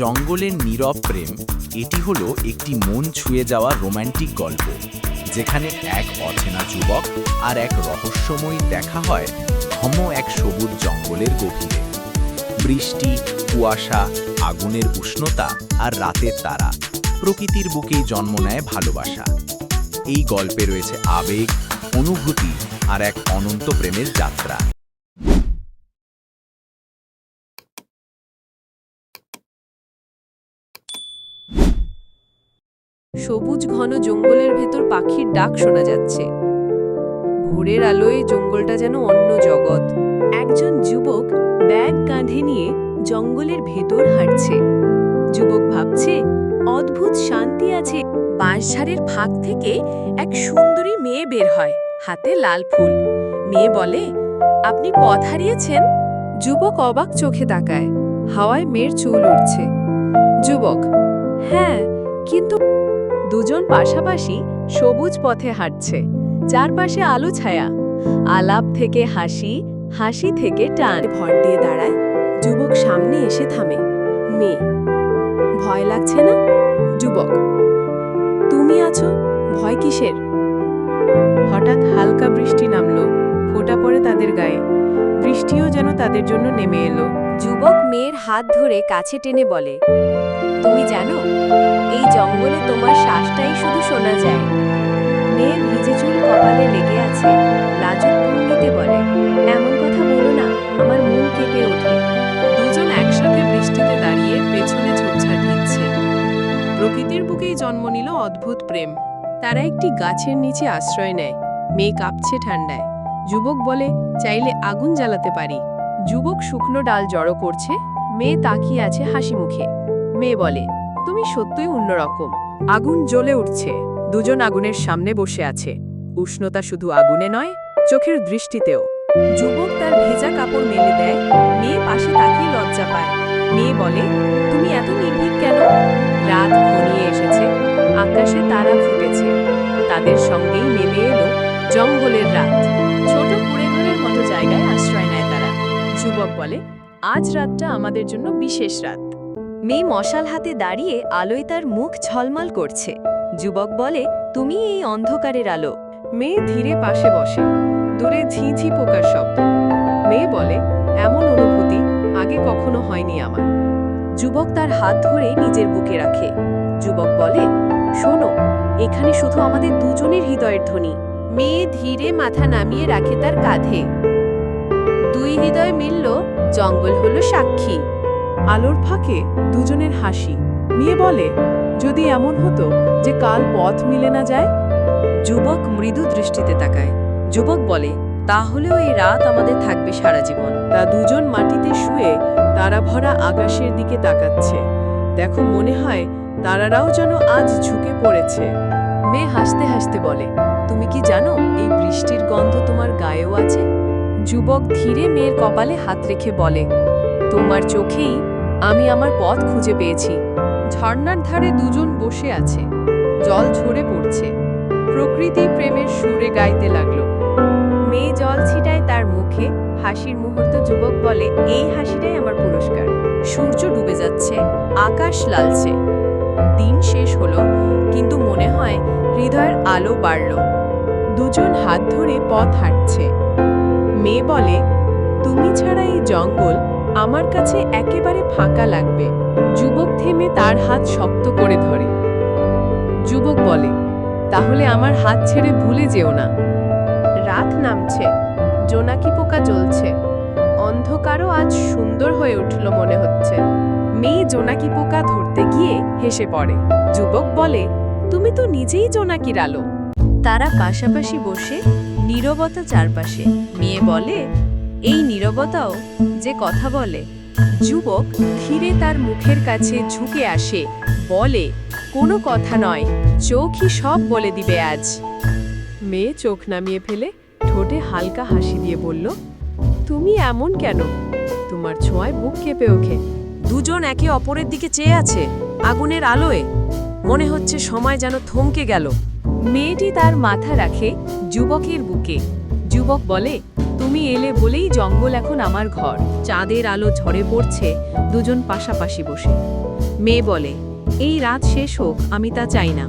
জঙ্গলের নীরব প্রেম, এটি হলো একটি মন ছুঁয়ে যাওয়া রোমান্টিক গল্প, যেখানে এক অচেনা যুবক আর এক রহস্যময়ী দেখা হয় ঘম এক সবুজ জঙ্গলের গভীরে। বৃষ্টি, কুয়াশা, আগুনের উষ্ণতা আর রাতের তারা প্রকৃতির বুকেই জন্ম নেয় ভালোবাসা। এই গল্পে রয়েছে আবেগ, অনুভূতি আর এক অনন্ত প্রেমের যাত্রা। সবুজ ঘন জঙ্গলের ভেতর পাখির ডাক শোনা যাচ্ছে। ভোরের আলোয় জঙ্গলটা যেন অন্য জগৎ। একজন যুবক ব্যাগ কাঁধে নিয়ে জঙ্গলের ভেতর হাঁটছে। যুবক ভাবছে, অদ্ভুত শান্তি আছে। বাঁশঝাড়ের ফাঁক থেকে এক সুন্দরী মেয়ে বের হয়, হাতে লাল ফুল। মেয়ে বলে, আপনি পথ হারিয়েছেন? যুবক অবাক চোখে তাকায়। হাওয়ায় মেয়ের চুল উঠছে যুবক হ্যাঁ কিন্তু দুজন পাশাপাশি সবুজ পথে হাঁটছে। চারপাশে আলো ছায়া। আলাপ থেকে হাসি হাসি থেকে টান। ভর দিয়ে দাঁড়ায়। যুবক সামনে এসে থামে। মেয়ে। ভয় লাগছে না? যুবক। তুমি আছো? ভয় কিসের? হঠাৎ হালকা বৃষ্টি নামলো। ফোঁটা পড়ে তাদের গায়ে। বৃষ্টিও যেন তাদের জন্য নেমে এলো। যুবক মেয়ের হাত ধরে কাছে টেনে বলে তুমি জানো এই জঙ্গলে তোমার শ্বাসটাই শুধু শোনা যায়। মেয়ে ভিজে চুল কপালে লেগে আছে লাজুক ভঙ্গিতে বলে এমন কথা বলো না আমার মন কেঁপে ওঠে। দুজন একসাথে বৃষ্টিতে দাঁড়িয়ে পেছনে ঝোপঝাড় দিচ্ছে প্রকৃতির বুকেই জন্ম নিল অদ্ভুত প্রেম। তারা একটি গাছের নিচে আশ্রয় নেয়। মেয়ে কাঁপছে ঠান্ডায় যুবক বলে, চাইলে আগুন জ্বালাতে পারি। যুবক শুকনো ডাল জড়ো করছে, মেয়ে তাকিয়ে আছে হাসি মুখে। মেয়ে বলে, তুমি সত্যই অন্যরকম। আগুন জ্বলে উঠছে। দুজন আগুনের সামনে বসে আছে। উষ্ণতা শুধু আগুনে নয়, চোখের দৃষ্টিতেও। যুবক তার ভেজা কাপড় মেলে দেয়, মেয়ে পাশে তাকিয়ে লজ্জা পায়। মেয়ে বলে, তুমি এত নির্ভীক কেন? রাত ঘনিয়ে এসেছে, আকাশে তারা ফুটেছে। তাদের সঙ্গেই নেমে এলো জঙ্গলের রাত। ছোট কুড়েঘরের মতো জায়গায় আশ্রয় নেয় তারা। যুবক বলে, আজ রাতটা আমাদের জন্য বিশেষ রাত। মেয়ে মশাল হাতে দাঁড়িয়ে আলোয় তার মুখ ঝলমল করছে। যুবক বলে, তুমি এই অন্ধকারের আলো। মেয়ে ধীরে পাশে বসে। দূরে ঝিঝি পোকার শব্দ। মেয়ে বলে, এমন অনুভূতি আগে কখনো হয়নি আমার। যুবক তার হাত ধরে নিজের বুকে রাখে। যুবক বলে, শোনো, এখানে শুধু আমাদের দুজনের হৃদয়ের ধ্বনি। মেয়ে ধীরে মাথা নামিয়ে রাখে তার কাঁধে। দুই হৃদয় মিলল জঙ্গল হলো সাক্ষী। আলোর ফাঁকে দুজনের হাসি। মেয়ে বলে যদি এমন হতো যে কাল পথ মিলে না যায়? যুবক মৃদু দৃষ্টিতে তাকায়। যুবক বলে তাহলেও এই রাত আমাদের থাকবে সারা জীবন। তা দুজন মাটিতে শুয়ে তারা ভরা আকাশের দিকে তাকাচ্ছে। দেখো মনে হয় তারারাও যেন আজ ঝুঁকে পড়েছে। মেয়ে হাসতে হাসতে বলে তুমি কি জানো, এই বৃষ্টির গন্ধ তোমার গায়েও আছে? যুবক ধীরে মেয়ের কপালে হাত রেখে বলে, তোমার চোখেই আমি আমার পথ খুঁজে পেয়েছি। ঝর্ণার ধারে দুজন বসে আছে। জল ঝরে পড়ছে। প্রকৃতি প্রেমের সুরে গাইতে লাগল। মেয়ে জল ছিটায় তার মুখে। হাসির মুহূর্ত যুবক বলে, এই হাসিটাই আমার পুরস্কার। সূর্য ডুবে যাচ্ছে, আকাশ লালছে। দিন শেষ হলো, কিন্তু মনে হয় হৃদয়ের আলো বাড়ল। দুজন হাত ধরে পথ হাঁটছে। মেয়ে বলে, তুমি ছাড়া এই জঙ্গল আমার কাছে একেবারে ফাঁকা লাগবে। যুবক থেমে তার হাত শক্ত করে ধরে। যুবক বলে, তাহলে আমার হাত ছেড়ে ভুলে যেও না। রাত নামছে, জোনাকি পোকা জ্বলছে। অন্ধকারও আজ সুন্দর হয়ে উঠল মনে হচ্ছে। মেয়ে জোনাকি পোকা ধরতে গিয়ে হেসে পড়ে। যুবক বলে, তুমি তো নিজেই জোনাকির আলো। তারা পাশাপাশি বসে নীরবতা চারপাশে। মেয়ে বলে, এই নীরবতাও যে কথা বলে। যুবক ধীরে তার মুখের কাছে ঝুঁকে আসে, বলে, কোনো কথা নয়, চোখই সব বলে দিবে আজ। মেয়ে চোখ নামিয়ে ফেলে ঠোঁটে হালকা হাসি দিয়ে বলল, তুমি এমন কেন? তোমার ছোঁয়ায় বুক কেঁপে ওঠে। দুজন একে অপরের দিকে চেয়ে আছে, আগুনের আলোয়। মনে হচ্ছে সময় যেন থমকে গেল। মেয়েটি তার মাথা রাখে যুবকের বুকে। যুবক বলে, তুমি এলে বলেই জঙ্গল এখন আমার ঘর। চাঁদের আলো ঝরে পড়ছে দুজন পাশাপাশি বসে। মেয়ে বলে, এই রাত শেষ হোক, আমি তা চাই না।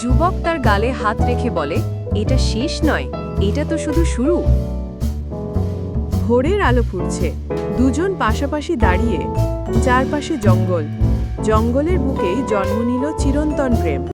যুবক তার গালে হাত রেখে বলে, এটা শেষ নয়, এটা তো শুধু শুরু। ভোরের আলো ফুটছে। দুজন পাশাপাশি দাঁড়িয়ে, চারপাশে জঙ্গল। জঙ্গলের বুকেই জন্ম নিল চিরন্তন প্রেম।